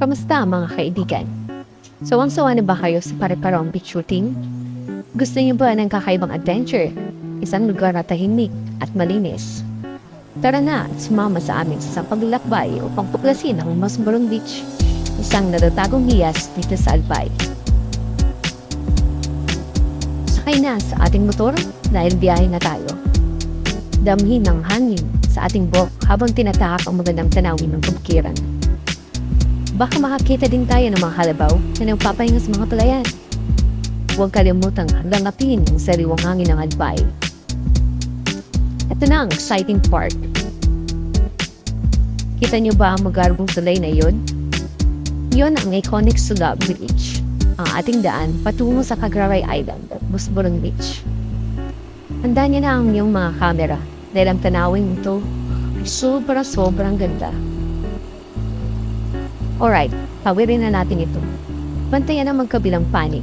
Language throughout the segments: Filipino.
Kamusta mga kaibigan? Sawang-sawa na ba kayo sa pare-parang beach routine? Gusto niyo ba ng kakaibang adventure? Isang lugar na tahimik at malinis. Tara na at sumama sa amin sa isang paglalakbay upang tuklasin ang Masbarong Beach, isang natatagong hiyas dito sa Albay. Sakay na sa ating motor dahil biyahe na tayo. Damhin ng hangin sa ating boat habang tinatahak ang magandang tanawin ng kabukiran. Baka makakita din tayo ng mga halabaw na nagpapahinga sa mga palayan. Huwag kalimutang langapin ang sariwang hangin ng Albay. Ito na ang exciting part. Kita niyo ba ang magarbong tulay na yon? Yon ang iconic Sugab Beach, ang ating daan patungo sa Cagraray Island Busburong Beach. Handa niyo na ang iyong mga kamera dahil ang tanawin ito ay sobra-sobrang ganda. Alright, pawirin na natin ito. Bantayan ang magkabilang panig.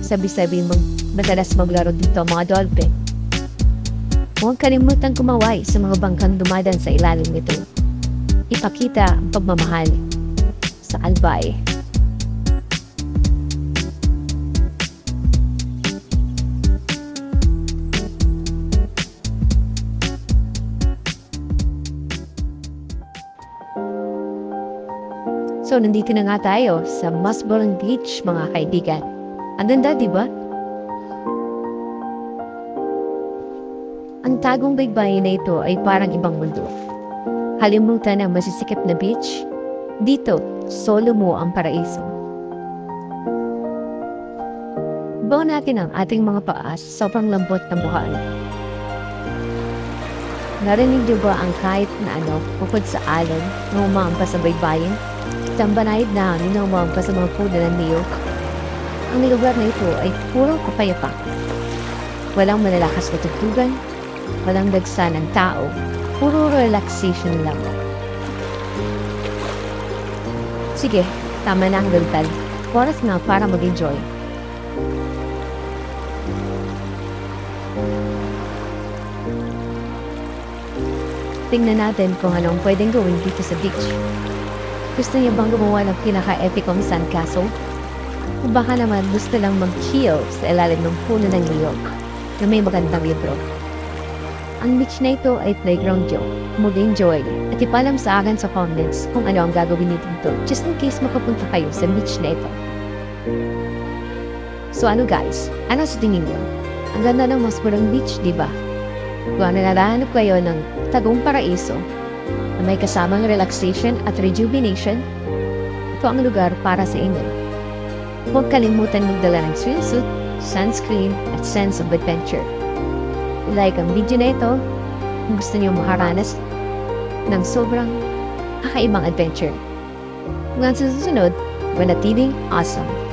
Sabi-sabi mag madalas maglaro dito ang mga dolphin. Huwag kalimutan kumaway sa mga bangkang dumadan sa ilalim nito. Ipakita ang pagmamahal sa albay. So, nandito na nga tayo sa Masboron Beach, mga kaibigan. Ang ganda, di ba? Ang tagong baybayin na ito ay parang ibang mundo. Halimutan ang masisikip na beach. Dito, solo mo ang paraiso. Bawa natin ang ating mga paas sa sobrang lambot ng buhaan. Narinig niyo ba ang kahit na ano bukod sa alon na umampa sa baybayin? Isang banayad na umampa sa mga puno ng niyog. Ang lugar na ito ay puro kapayapa. Walang malalakas na tugtugan, walang dagsa ng tao, puro relaxation lang. Sige, tama na ang daldal. Oras na para mag-enjoy. Tingnan natin kung anong pwedeng gawin dito sa beach. Gusto niya bang gumawa ng pinaka-epicong sandcastle? O baka naman gusto lang mag-chill sa ilalim ng puno ng niyog na may magandang libro. Ang beach na ito ay playground joke. Mag-enjoy at ipalam sa akin sa comments kung ano ang gagawin niyo dito just in case makapunta kayo sa beach na ito. So ano guys, ano sa tingin niyo? Ang ganda ng Masburang Beach, di ba? Kung ano narahanap kayo ng tagong paraiso may kasamang relaxation at rejuvenation, ito ang lugar para sa inyo. Huwag kalimutan magdala ng swimsuit, sunscreen, at sense of adventure. Like ang video na ito kung gusto niyo makaranas ng sobrang kakaibang adventure. Hanggang sa susunod, manatiling awesome!